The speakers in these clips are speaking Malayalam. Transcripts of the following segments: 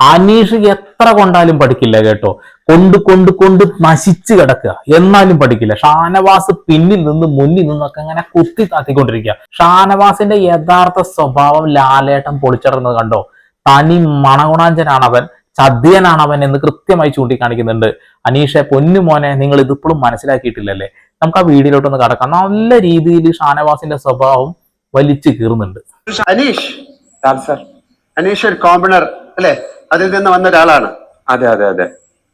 അനീഷ് എത്ര കൊണ്ടാലും പഠിക്കില്ല കേട്ടോ. കൊണ്ട് കൊണ്ട് കൊണ്ട് നശിച്ചു കിടക്കുക. എന്നാലും പഠിക്കില്ല. ഷാനവാസ് പിന്നിൽ നിന്ന് മുന്നിൽ നിന്നൊക്കെ അങ്ങനെ കുത്തി താത്തിക്കൊണ്ടിരിക്കുക. ഷാനവാസിന്റെ യഥാർത്ഥ സ്വഭാവം ലാലേട്ടൻ പൊളിച്ചടർന്നത് കണ്ടോ? തനി മണഗുണാഞ്ചനാണവൻ ചദ്യനാണവൻ എന്ന് കൃത്യമായി ചൂണ്ടിക്കാണിക്കുന്നുണ്ട്. അനീഷെ പൊന്നു മോനെ നിങ്ങൾ ഇതിപ്പോഴും മനസ്സിലാക്കിയിട്ടില്ലല്ലേ? നമുക്ക് ആ വീഡിയോയിലോട്ടൊന്ന് കടക്കാം. നല്ല രീതിയിൽ ഷാനവാസിന്റെ സ്വഭാവം വലിച്ചു കീറുന്നുണ്ട്. അനീഷ് സർ അനീഷ് ഒരു കോമ്പണർ അല്ലെ? അതിൽ നിന്ന് വന്ന ഒരാളാണ്. അതെ അതെ അതെ.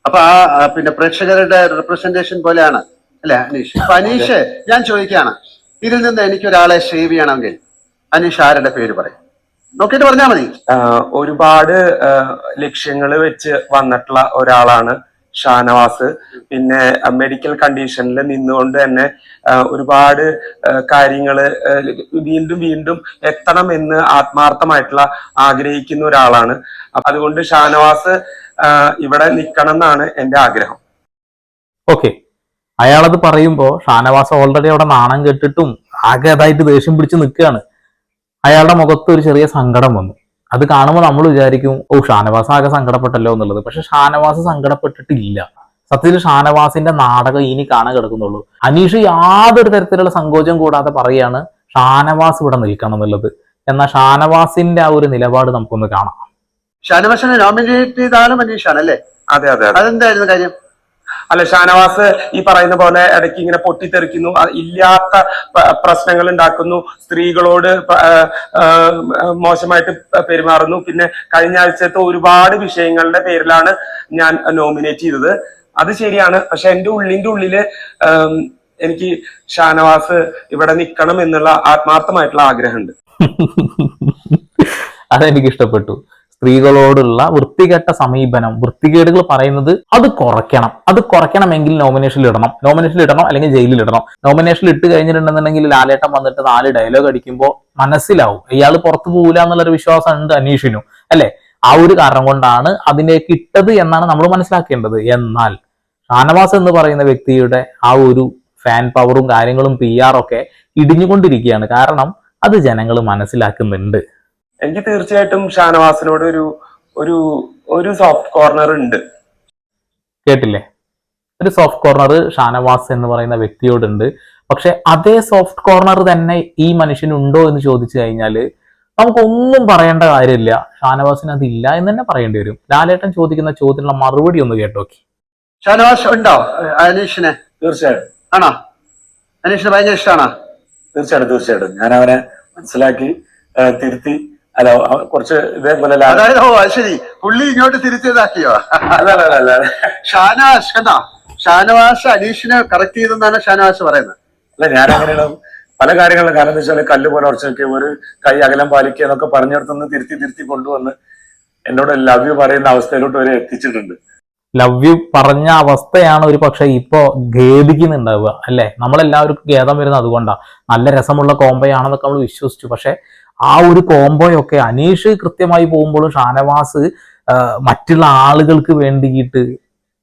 അപ്പൊ ആ പിന്നെ പ്രേക്ഷകരുടെ റെപ്രസെന്റേഷൻ പോലെയാണ്. അല്ലെ അനീഷ്? അപ്പൊ അനീഷ് ഞാൻ ചോദിക്കുകയാണ്. ഇതിൽ നിന്ന് എനിക്ക് ഒരാളെ ഷേവ് ചെയ്യണമെങ്കിൽ അനീഷ് ആരുടെ പേര് പറയും? നോക്കിയിട്ട് പറഞ്ഞാൽ മതി. ഒരുപാട് ലക്ഷ്യങ്ങൾ വെച്ച് വന്നിട്ടുള്ള ഒരാളാണ് ഷാനവാസ്. പിന്നെ മെഡിക്കൽ കണ്ടീഷനിൽ നിന്നുകൊണ്ട് തന്നെ ഒരുപാട് കാര്യങ്ങൾ വീണ്ടും വീണ്ടും എത്തണം എന്ന് ആത്മാർത്ഥമായിട്ടുള്ള ആഗ്രഹിക്കുന്ന ഒരാളാണ്. അതുകൊണ്ട് ഷാനവാസ് ഇവിടെ നിൽക്കണം എന്നാണ് എന്റെ ആഗ്രഹം. ഓക്കെ. അയാളത് പറയുമ്പോ ഷാനവാസ് ഓൾറെഡി അവിടെ നാണം കെട്ടിട്ടും ആകെ അതായിട്ട് ദേഷ്യം പിടിച്ച് നിൽക്കുകയാണ് അയാളുടെ മുഖത്ത് ഒരു ചെറിയ സങ്കടം വന്നു. അത് കാണുമ്പോൾ നമ്മൾ വിചാരിക്കും ഓ ഷാനവാസ് ആകെ സങ്കടപ്പെട്ടല്ലോ എന്നുള്ളത്. പക്ഷെ ഷാനവാസ് സങ്കടപ്പെട്ടിട്ടില്ല. സത്യത്തിൽ ഷാനവാസിന്റെ നാടകം ഇനി കാണാൻ കിടക്കുന്നുള്ളൂ. അനീഷ് യാതൊരു തരത്തിലുള്ള സങ്കോചം കൂടാതെ പറയാണ് ഷാനവാസ് ഇവിടെ നിൽക്കണം എന്നുള്ളത്. എന്നാൽ ഷാനവാസിന്റെ ആ ഒരു നിലപാട് നമുക്കൊന്ന് കാണാം. ഷാനവാസിനെ നോമിനേറ്റ് ചെയ്ത ആളും അനീഷാണ് അല്ലേ? അതെ അതെ അതെ. അതെന്തായിരുന്നു കാര്യം? അല്ല ഷാനവാസ് ഈ പറയുന്ന പോലെ ഇടയ്ക്ക് ഇങ്ങനെ പൊട്ടിത്തെറിക്കുന്നു ഇല്ലാത്ത പ്രശ്നങ്ങൾ ഉണ്ടാക്കുന്നു സ്ത്രീകളോട് മോശമായിട്ട് പെരുമാറുന്നു. പിന്നെ കഴിഞ്ഞ ആഴ്ചത്തെ ഒരുപാട് വിഷയങ്ങളുടെ പേരിലാണ് ഞാൻ നോമിനേറ്റ് ചെയ്തത്. അത് ശരിയാണ്. പക്ഷെ എന്റെ ഉള്ളിന്റെ ഉള്ളിൽ എനിക്ക് ഷാനവാസ് ഇവിടെ നിൽക്കണം എന്നുള്ള ആത്മാർത്ഥമായിട്ടുള്ള ആഗ്രഹമുണ്ട്. അതെനിക്ക് ഇഷ്ടപ്പെട്ടു. സ്ത്രീകളോടുള്ള വൃത്തികെട്ട സമീപനം വൃത്തികേടുകൾ പറയുന്നത് അത് കുറയ്ക്കണം. അത് കുറയ്ക്കണമെങ്കിൽ നോമിനേഷനിൽ ഇടണം. നോമിനേഷനിൽ ഇടണം അല്ലെങ്കിൽ ജയിലിൽ ഇടണം. നോമിനേഷനിൽ ഇട്ട് കഴിഞ്ഞിട്ടുണ്ടെന്നുണ്ടെങ്കിൽ ലാലേട്ടൻ വന്നിട്ട് നാല് ഡയലോഗ് അടിക്കുമ്പോൾ മനസ്സിലാവും. ഇയാൾ പുറത്തു പോകില്ല എന്നുള്ളൊരു വിശ്വാസം ഉണ്ട് അനീഷിനും. അല്ലെ? ആ ഒരു കാരണം കൊണ്ടാണ് അതിനെ ഇട്ടത് എന്നാണ് നമ്മൾ മനസ്സിലാക്കേണ്ടത്. എന്നാൽ ഷാനവാസ് എന്ന് പറയുന്ന വ്യക്തിയുടെ ആ ഒരു ഫാൻ പവറും കാര്യങ്ങളും പി ഒക്കെ ഇടിഞ്ഞുകൊണ്ടിരിക്കുകയാണ്. കാരണം അത് ജനങ്ങൾ മനസ്സിലാക്കുന്നുണ്ട്. എനിക്ക് തീർച്ചയായിട്ടും ഷാനവാസിനോട് ഒരു ഒരു ഒരു സോഫ്റ്റ് കോർണർ ഉണ്ട്. കേട്ടില്ലേ? ഒരു സോഫ്റ്റ് കോർണർ ഷാനവാസ് എന്ന് പറയുന്ന വ്യക്തിയോടുണ്ട് പക്ഷെ അതേ സോഫ്റ്റ് കോർണർ തന്നെ ഈ മനുഷ്യനുണ്ടോ എന്ന് ചോദിച്ചു കഴിഞ്ഞാൽ നമുക്കൊന്നും പറയേണ്ട കാര്യമില്ല. ഷാനവാസിന് അതില്ല എന്ന് തന്നെ പറയേണ്ടി വരും. ലാലേട്ടൻ ചോദിക്കുന്ന ചോദ്യത്തിനുള്ള മറുപടി ഒന്ന് കേട്ടോക്കി ഷാനവാസ് ഉണ്ടോ? അനീഷിനെ? തീർച്ചയായിട്ടും. ആണോ? അനീഷിന് ഭയങ്കര ഇഷ്ടമാണോ തീർച്ചയായിട്ടും തീർച്ചയായിട്ടും. ഞാൻ അവനെ മനസ്സിലാക്കി തിരുത്തി അല്ല കുറച്ച് ഇതേപോലെ അതായത് ഓ അത് ശരി. പുള്ളി ഇങ്ങോട്ട് തിരിച്ചതാക്കിയോ? അല്ല അല്ല അല്ല ഷാനവാസ് കണ്ടോ? ഷാനവാസ് അനീഷിനെ കറക്റ്റ് ചെയ്തെന്നാണ് ഷാനവാസ് പറയുന്നത്. അല്ല ഞാൻ അങ്ങനെയാണ് പല കാര്യങ്ങളും കാരണം എന്താ വെച്ചാൽ കല്ല് പോലെ ഉറച്ചൊക്കെ ഒരു കൈ അകലം പാലിക്കുക എന്നൊക്കെ പറഞ്ഞിടത്തുനിന്ന് തിരുത്തി തിരുത്തി കൊണ്ടുവന്ന് എന്നോട് ലവ് യു പറയുന്ന അവസ്ഥയിലോട്ട് വരെ എത്തിച്ചിട്ടുണ്ട്. ലവ് യു പറഞ്ഞ അവസ്ഥയാണ് ഒരു പക്ഷെ ഇപ്പോ ഖേദിക്കുന്നുണ്ടാവുക അല്ലെ? നമ്മളെല്ലാവരും ഖേദം വരുന്നത് അതുകൊണ്ടാണ് നല്ല രസമുള്ള കോമ്പയാണെന്നൊക്കെ നമ്മൾ വിശ്വസിച്ചു. പക്ഷെ ആ ഒരു കോംബോയൊക്കെ അനീഷ് കൃത്യമായി പോകുമ്പോൾ ഷാനവാസ് മറ്റുള്ള ആളുകൾക്ക് വേണ്ടിയിട്ട്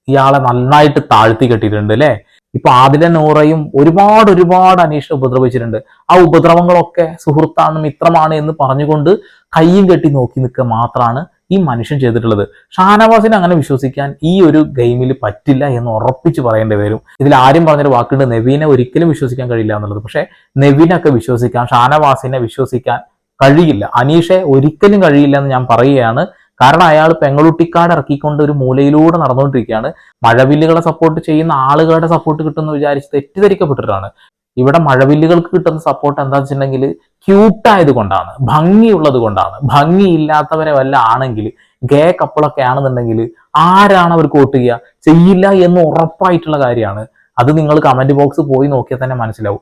ഇയാളെ നന്നായിട്ട് താഴ്ത്തി കെട്ടിയിട്ടുണ്ട് അല്ലെ? ഇപ്പൊ ആദില നൂറയും ഒരുപാട് ഒരുപാട് അനീഷിനെ ഉപദ്രവിച്ചിട്ടുണ്ട്. ആ ഉപദ്രവങ്ങളൊക്കെ സുഹൃത്താണ് മിത്രമാണ് എന്ന് പറഞ്ഞുകൊണ്ട് കയ്യും കെട്ടി നോക്കി നിൽക്കുക മാത്രമാണ് ഈ മനുഷ്യൻ ചെയ്തിട്ടുള്ളത്. ഷാനവാസിനെ അങ്ങനെ വിശ്വസിക്കാൻ ഈ ഒരു ഗെയിമിൽ പറ്റില്ല എന്ന് ഉറപ്പിച്ച് പറയേണ്ടി വരും. ഇതിൽ ആരും പറഞ്ഞൊരു വാക്കുണ്ട് നെവീനെ ഒരിക്കലും വിശ്വസിക്കാൻ കഴിയില്ല എന്നുള്ളത്. പക്ഷെ നെവിനൊക്കെ വിശ്വസിക്കാൻ ഷാനവാസിനെ വിശ്വസിക്കാൻ കഴിയില്ല. അനീഷെ ഒരിക്കലും കഴിയില്ല എന്ന് ഞാൻ പറയുകയാണ്. കാരണം അയാൾ പെങ്ങളുട്ടിക്കാട് ഇറക്കിക്കൊണ്ട് ഒരു മൂലയിലൂടെ നടന്നുകൊണ്ടിരിക്കുകയാണ്. മഴവില്ലുകളെ സപ്പോർട്ട് ചെയ്യുന്ന ആളുകളുടെ സപ്പോർട്ട് കിട്ടുമെന്ന് വിചാരിച്ച് തെറ്റിദ്ധരിക്കപ്പെട്ടിട്ടാണ്. ഇവിടെ മഴവില്ലുകൾക്ക് കിട്ടുന്ന സപ്പോർട്ട് എന്താ വെച്ചിട്ടുണ്ടെങ്കിൽ ക്യൂട്ടായത് കൊണ്ടാണ് ഭംഗിയുള്ളത് കൊണ്ടാണ്. ഭംഗിയില്ലാത്തവരെ വല്ല ആണെങ്കിൽ ഗേ കപ്പിളൊക്കെ ആണെന്നുണ്ടെങ്കിൽ ആരാണ് അവർക്ക് വോട്ട് ചെയ്യുക? ചെയ്യില്ല എന്ന് ഉറപ്പായിട്ടുള്ള കാര്യമാണ്. അത് നിങ്ങൾ കമന്റ് ബോക്സ് പോയി നോക്കിയാൽ തന്നെ മനസ്സിലാവും.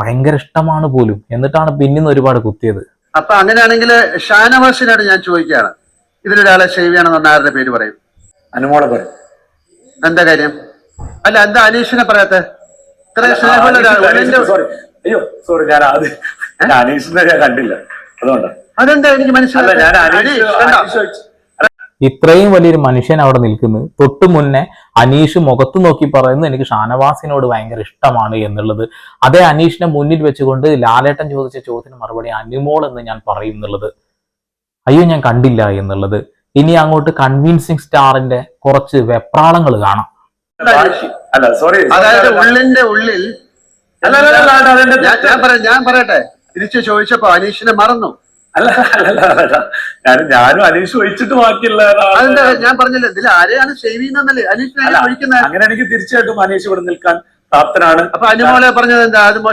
ഭയങ്കര ഇഷ്ടമാണ് പോലും. എന്നിട്ടാണ് പിന്നിന്ന് ഒരുപാട് കുത്തിയത്. അപ്പൊ അങ്ങനെയാണെങ്കിൽ ഷാനവാസിനോട് ഞാൻ ചോദിക്കുകയാണ്. ഇതിലൊരാളെ ചെയ്യുകയാണെന്ന് ആരുടെ പേര് പറയും? അനുമോളെ പറയും. എന്താ കാര്യം? അല്ല എന്താ അനീഷിനെ പറയാത്ത? ഇത്ര സ്നേഹമുള്ള ഒരാൾ സോറി അയ്യോ സോറി ഞാൻ അത് ഞാൻ അനീഷിനെ ഞാൻ കണ്ടില്ല. അതുകൊണ്ടാണ് അതെന്താ എനിക്ക് മനസ്സിലായി ഇത്രയും വലിയൊരു മനുഷ്യൻ അവിടെ നിൽക്കുന്നത് തൊട്ടു മുന്നേ അനീഷ് മുഖത്ത് നോക്കി പറയുന്നത് എനിക്ക് ഷാനവാസിനോട് ഭയങ്കര ഇഷ്ടമാണ് എന്നുള്ളത്. അതേ അനീഷിനെ മുന്നിൽ വെച്ചുകൊണ്ട് ലാലേട്ടൻ ചോദിച്ച ചോദ്യത്തിന് മറുപടി അനുമോൾ എന്ന് ഞാൻ പറയും എന്നുള്ളത്. അയ്യോ ഞാൻ കണ്ടില്ല എന്നുള്ളത്. ഇനി അങ്ങോട്ട് കൺവിൻസിങ് സ്റ്റാറിന്റെ കുറച്ച് വെപ്രാളങ്ങൾ കാണാം. അല്ല സോറി അതായത് ഉള്ളിന്റെ ഉള്ളിൽ ഞാൻ പറയട്ടെ. തിരിച്ചു ചോദിച്ചപ്പോ അനീഷിനെ മറന്നു. അല്ല അല്ല അല്ല, അല്ല. ഞാൻ ഞാനും അനീഷ് ഒഴിച്ചിട്ട് ബാക്കിയുള്ള അതെന്താ ഞാൻ പറഞ്ഞില്ല ഇതിൽ ആരെയാണ് സേവ് ചെയ്യുന്നല്ലേ അനീഷിനെ ഒഴിക്കുന്നത് അങ്ങനെ എനിക്ക് തീർച്ചയായിട്ടും അനീഷ് ഇവിടെ നിൽക്കാൻ പ്രാപ്തനാണ്. അപ്പൊ അനുമോളെ പറഞ്ഞത് എന്താ? അത് അപ്പൊ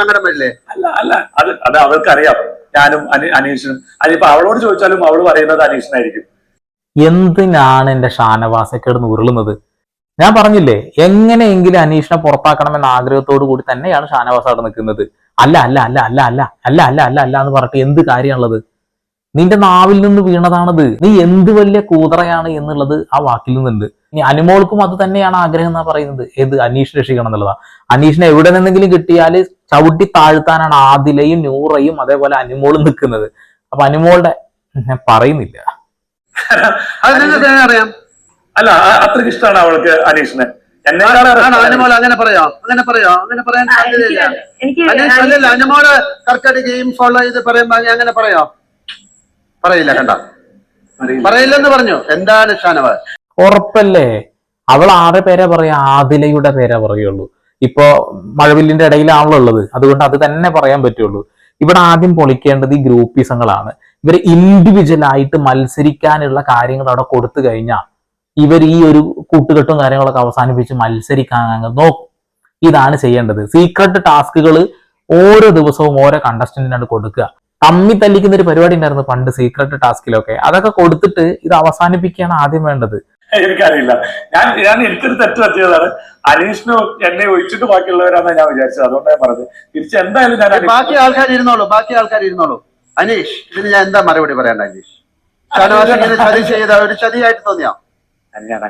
സങ്കടം വരില്ലേ? അല്ല അല്ല. അത് അത് അവൾക്കറിയാം ഞാനും അനി അനീഷിനും. അതിപ്പോ അവളോട് ചോദിച്ചാലും അവൾ പറയുന്നത് അനീഷിനായിരിക്കും. എന്തിനാണ് എന്റെ ഷാനവാസക്കേട് ഉരുളുന്നത്? ഞാൻ പറഞ്ഞില്ലേ എങ്ങനെയെങ്കിലും അനീഷിനെ പുറത്താക്കണമെന്ന ആഗ്രഹത്തോടു കൂടി തന്നെയാണ് ഷാനവാസ് അവിടെ നിൽക്കുന്നത്. അല്ല അല്ല അല്ല അല്ല അല്ല അല്ല അല്ല അല്ല അല്ല എന്ന് പറഞ്ഞിട്ട് എന്ത് കാര്യമാണുള്ളത്? നിന്റെ നാവിൽ നിന്ന് വീണതാണത്. നീ എന്ത് വലിയ കൂതറയാണ് എന്നുള്ളത് ആ വാക്കിൽ നിന്നുണ്ട്. ഇനി അനുമോൾക്കും അത് തന്നെയാണ് ആഗ്രഹം എന്നാ പറയുന്നത്. ഏത്? അനീഷ് രക്ഷിക്കണം എന്നുള്ളതാ അനീഷിനെ എവിടെ നിന്നെങ്കിലും കിട്ടിയാൽ ചവിട്ടി താഴ്ത്താനാണ് ആദിലയും നൂറയും അതേപോലെ അനുമോളും നിൽക്കുന്നത്. അപ്പൊ അനുമോളുടെ ഞാൻ പറയുന്നില്ല. അറിയാം? അല്ല അത്രയ്ക്ക് ഇഷ്ടമാണ് അവൾക്ക് അനീഷിനെ. അനുമോൾ അങ്ങനെ പറയാ അങ്ങനെ പറയാ അങ്ങനെ പറയാൻ ആ, സാധ്യതയില്ല. എനിക്ക് അനീഷ് അല്ലല്ല അനുമോൾ കറക്റ്റായിട്ട് ഗെയിം ഫോളോ ചെയ്ത് പറയുമ്പോ അങ്ങനെ പറയോ. പറയില്ല കണ്ട. പറയില്ലെന്ന് പറഞ്ഞു. എന്താണ് ഷാനവാസ്? ഉറപ്പല്ലേ? അവൾ ആരുടെ പേരാ പറയാ ആദിലയുടെ പേരാ പറയുള്ളൂ. ഇപ്പോ മഴവില്ലിന്റെ ഇടയിലാണല്ലോ ഉള്ളത്. അതുകൊണ്ട് അത് തന്നെ പറയാൻ പറ്റുള്ളൂ. ഇവിടെ ആദ്യം പൊളിക്കേണ്ടത് ഈ ഗ്രൂപ്പിസങ്ങളാണ്. ഇവർ ഇൻഡിവിജ്വൽ ആയിട്ട് മത്സരിക്കാനുള്ള കാര്യങ്ങൾ അവിടെ കൊടുത്തു കഴിഞ്ഞാൽ ഇവർ ഈ ഒരു കൂട്ടുകെട്ടും കാര്യങ്ങളൊക്കെ അവസാനിപ്പിച്ച് മത്സരിക്കാൻ അങ്ങ് നോക്കും ഇതാണ് ചെയ്യേണ്ടത്. സീക്രട്ട് ടാസ്കുകൾ ഓരോ ദിവസവും ഓരോ കണ്ടസ്റ്റന്റിനാണ് കൊടുക്കുക. തമ്മി തല്ലിക്കുന്ന ഒരു പരിപാടി ഉണ്ടായിരുന്നു പണ്ട് സീക്രട്ട് ടാസ്കിലൊക്കെ അതൊക്കെ കൊടുത്തിട്ട് ഇത് അവസാനിപ്പിക്കുകയാണ് ആദ്യം വേണ്ടത്. എനിക്കറിയില്ല. ഞാൻ ഞാൻ എനിക്കൊരു തെറ്റ് പറ്റിയതാണ്. അനീഷിന് എന്നെ ഒഴിച്ചിട്ട് ബാക്കിയുള്ളവരാണെന്ന് ഞാൻ വിചാരിച്ചത്. അതുകൊണ്ടാണ് ഞാൻ പറഞ്ഞത്. തിരിച്ച് എന്തായാലും ഞാൻ ബാക്കി ആൾക്കാർ ഇരുന്നോളൂ. ബാക്കി ആൾക്കാർ ഇരുന്നോളൂ. അനീഷ് ഇതിന് ഞാൻ എന്താ മറുപടി പറയണ്ട അനീഷ്? ഷാനവാസ് ഇങ്ങനെ ചതി ചെയ്ത ഒരു ചതിയായിട്ട് തോന്നിയോ? ഞാൻ-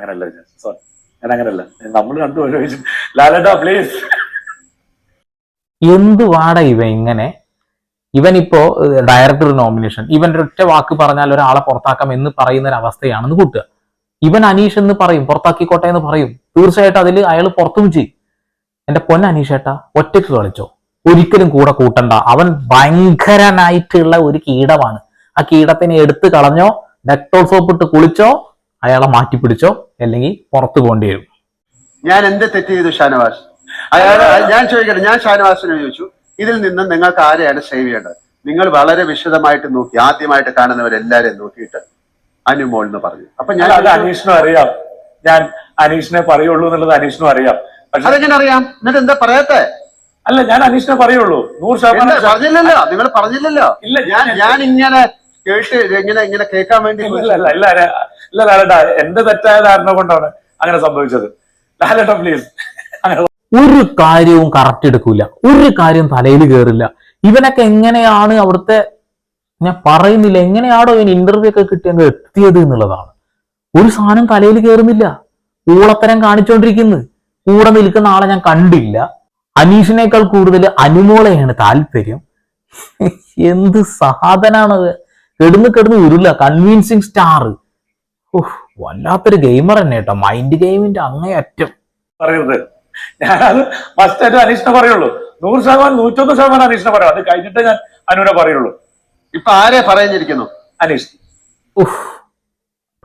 സോറി ഞാൻ അങ്ങനല്ല. നമ്മൾ ഒഴിച്ചു ലാലേട്ടാ പ്ലീസ് എന്ത് വാട ഇവ ഇങ്ങനെ? ഇവൻ ഇപ്പോ ഡയറക്ടർ നോമിനേഷൻ ഇവന്റെ ഒറ്റ വാക്ക് പറഞ്ഞാൽ ഒരാളെ പുറത്താക്കാം എന്ന് പറയുന്ന ഒരു അവസ്ഥയാണെന്ന് കൂട്ടുക. ഇവൻ അനീഷ് എന്ന് പറയും പുറത്താക്കിക്കോട്ടെ എന്ന് പറയും. തീർച്ചയായിട്ടും അതിൽ അയാൾ പുറത്തും ചെയ്യും. എന്റെ പൊന്ന അനീഷേട്ടാ ഒറ്റയ്ക്ക് കളിച്ചോ? ഒരിക്കലും കൂടെ കൂട്ടണ്ട. അവൻ ഭയങ്കരനായിട്ടുള്ള ഒരു കീടമാണ്. ആ കീടത്തിനെ എടുത്തു കളഞ്ഞോ ഡെക്ടോൾ സോപ്പ് ഇട്ട് കുളിച്ചോ അയാളെ മാറ്റിപ്പിടിച്ചോ അല്ലെങ്കിൽ പുറത്തു പോകേണ്ടി വരും. ഞാൻ എന്ത് തെറ്റ് ചെയ്തു ഷാനവാസ്? അയാൾ ഞാൻ ചോദിക്കട്ടെ ഞാൻ ഷാനവാസിനെ ചോദിച്ചു. ഇതിൽ നിന്ന് നിങ്ങൾക്ക് ആരെയാണ് സേവ് ചെയ്യേണ്ടത്? നിങ്ങൾ വളരെ വിശദമായിട്ട് നോക്കി ആദ്യമായിട്ട് കാണുന്നവരെല്ലാരെയും നോക്കിയിട്ട് അനുമോൾ എന്ന് പറഞ്ഞു. അപ്പൊ ഞാൻ അത് അനീഷിനും അറിയാം. ഞാൻ അനീഷിനെ പറയുള്ളൂ എന്നുള്ളത് അനീഷിനും അറിയാം. പക്ഷെ അതെങ്ങനെ അറിയാം? എന്നിട്ട് എന്താ പറയാത്തെ? അല്ല ഞാൻ അനീഷിനെ പറയുള്ളൂ. നൂറ് ശതമാനം പറഞ്ഞില്ലല്ലോ? നിങ്ങൾ പറഞ്ഞില്ലല്ലോ? ഇല്ല ഞാൻ ഞാൻ ഞാൻ ഇങ്ങനെ കേട്ട് ഇങ്ങനെ ഇങ്ങനെ കേൾക്കാൻ വേണ്ടി ഇല്ല ലാലേട്ടാ എന്റെ തെറ്റായ ധാരണ കൊണ്ടാണ് അങ്ങനെ സംഭവിച്ചത്. ലാലേട്ടാ പ്ലീസ് ഒരു കാര്യവും കറക്റ്റ് എടുക്കൂല. ഒരു കാര്യം തലയിൽ കയറില്ല ഇവനൊക്കെ എങ്ങനെയാണ് അവിടുത്തെ ഞാൻ പറയുന്നില്ല എങ്ങനെയാണോ ഇവൻ ഇന്റർവ്യൂ ഒക്കെ കിട്ടിയത് എത്തിയത് എന്നുള്ളതാണ്. ഒരു സാധനം തലയിൽ കയറുന്നില്ല ഊളത്തരം കാണിച്ചോണ്ടിരിക്കുന്നു. കൂടെ നിൽക്കുന്ന ആളെ ഞാൻ കണ്ടില്ല. അനീഷിനേക്കാൾ കൂടുതൽ അനുമോളെയാണ് താല്പര്യം. എന്ത് സാധനാണത്? കെടുന്ന് കെടുന്ന് ഉരുള കൺവീൻസിങ് സ്റ്റാർ വല്ലാത്തൊരു ഗെയിമർ തന്നെ കേട്ടോ. മൈൻഡ് ഗെയിമിന്റെ അങ്ങേയറ്റം. പറയരുത്. ഞാനത് ഫസ്റ്റ് ആയിട്ട് അനീഷിനെ പറയുള്ളൂ. നൂറ് ശതമാനം നൂറ്റൊന്ന് ശതമാനം അനീഷിനെ പറയാം. അത് കഴിഞ്ഞിട്ട് ഞാൻ അനുവിനെ പറയുള്ളൂ. ഇപ്പൊ ആരെ പറയുന്നിരിക്കുന്നു? അനീഷ്. ഉഫ്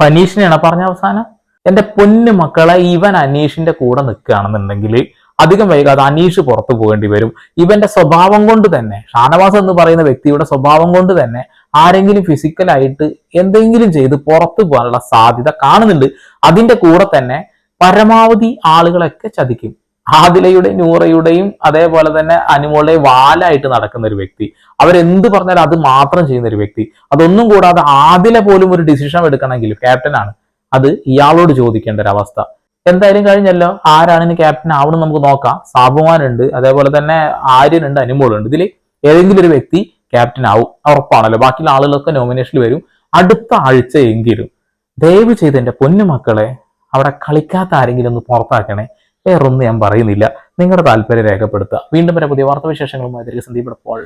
പനീഷിനെയാണ് പറഞ്ഞ അവസാനം. എന്റെ പൊന്നു മക്കളെ ഇവൻ അനീഷിന്റെ കൂടെ നിൽക്കുകയാണെന്നുണ്ടെങ്കിൽ അധികം വൈകാതെ അനീഷ് പുറത്തു പോകേണ്ടി വരും. ഇവന്റെ സ്വഭാവം കൊണ്ട് തന്നെ ഷാനവാസ് എന്ന് പറയുന്ന വ്യക്തിയുടെ സ്വഭാവം കൊണ്ട് തന്നെ ആരെങ്കിലും ഫിസിക്കലായിട്ട് എന്തെങ്കിലും ചെയ്ത് പുറത്തു പോകാനുള്ള സാധ്യത കാണുന്നുണ്ട്. അതിന്റെ കൂടെ തന്നെ പരമാവധി ആളുകളൊക്കെ ചതിക്കും. ആദിലയുടെ നൂറയുടെയും അതേപോലെ തന്നെ അനുമോളുടെയും വാലായിട്ട് നടക്കുന്ന ഒരു വ്യക്തി. അവരെന്ത് പറഞ്ഞാലും അത് മാത്രം ചെയ്യുന്ന ഒരു വ്യക്തി. അതൊന്നും കൂടാതെ ആദില പോലും ഒരു ഡിസിഷൻ എടുക്കണമെങ്കിൽ ക്യാപ്റ്റനാണ് അത് ഇയാളോട് ചോദിക്കേണ്ട ഒരു അവസ്ഥ. എന്തായാലും കഴിഞ്ഞല്ലോ. ആരാണ് ഇനി ക്യാപ്റ്റൻ ആവണം നമുക്ക് നോക്കാം. സാബുമാൻ ഉണ്ട് അതേപോലെ തന്നെ ആര്യനുണ്ട് അനുമോളുണ്ട്. ഇതിൽ ഏതെങ്കിലും ഒരു വ്യക്തി ക്യാപ്റ്റൻ ആവും. ഉറപ്പാണല്ലോ. ബാക്കിയുള്ള ആളുകളൊക്കെ നോമിനേഷനിൽ വരും. അടുത്ത ആഴ്ച എങ്കിലും ദയവ് ചെയ്ത് എന്റെ പൊന്നു മക്കളെ അവിടെ കളിക്കാത്ത ആരെങ്കിലും ഒന്ന് പുറത്താക്കണേ. വേറൊന്നും ഞാൻ പറയുന്നില്ല. നിങ്ങളുടെ താല്പര്യം രേഖപ്പെടുത്തുക. വീണ്ടും വരെ പുതിയ വാർത്താവിശേഷങ്ങളുമായി. തിരികെ സന്ദീപ് ഇപ്പോൾ